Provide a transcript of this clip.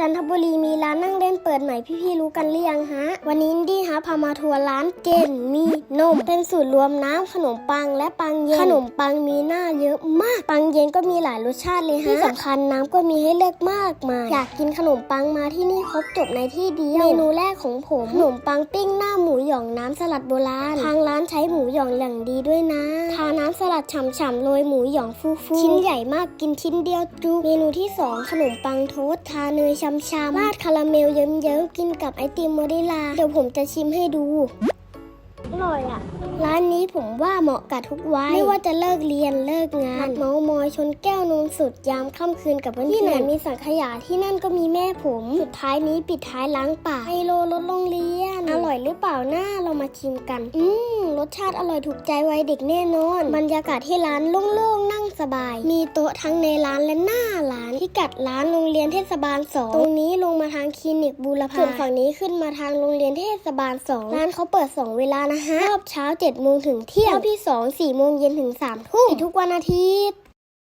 จันทบุรีมีร้านนั่งเล่นเปิดใหม่พี่ๆรู้กันหรือยังฮะ วันนี้ดี้ฮะพามาทัวร์ร้านเจนมีนม เป็นสูตรรวมน้ำขนมปังและปังเย็น ขนมปังมีหน้าเยอะมาก ปังเย็นก็มีหลายรสชาติเลยฮะ ที่สำคัญน้ำก็มีให้เลือกมากมาย อยากกินขนมปังมาที่นี่ครบจบในที่เดียว เมนูแรกของผมขนมปังปิ้งหน้าหมูหยองน้ำสลัดโบราณ ทางร้านใช้หมูหยองอย่างดีด้วยนะ ทาน้ำสลัดฉ่ำๆโรยหมูหยองฟูๆ ชิ้นใหญ่มากกินชิ้นเดียวจุกเมนูที่สองขนมปังโทสทาเนยช้ำๆราดคาราเมลเยิ้มๆกินกับไอติมวานิลา เดี๋ยวผมจะชิมให้ดู อร่อยอะ ร้านนี้ผมว่าเหมาะกับทุกวัยไม่ว่าจะเลิกเรียนเลิกงานเมามอยชนแก้วนมสุดยามค่ำคืนกับเพื่อนที่ไหนมีสังขยาที่นั่นก็มีแม่ผม สุดท้ายนี้ปิดท้ายล้างปากไฮโลรถโรงเรียน อร่อยหรือเปล่าน้าเรามาชิมกัน อืมรสชาติอร่อยถูกใจวัยเด็กแน่นอน บรรยากาศที่ร้านโล่งๆนั่งสบาย มีโต๊ะทั้งในร้านและหน้าร้านที่กัดร้านโรงเรียนเทศบาลสองตรงนี้ลง มาทางคลินิกบูรพาส่วนฝั่งนี้ขึ้นมาทางโรงเรียนเทศบาลสองร้านเขาเปิดสองเวลานะฮะรอบเช้า7จ็ดโมงถึงเที่ยงรอบที่2 4โมงเย็นถึง3ทุ่มปิดทุกวันอาทิตย์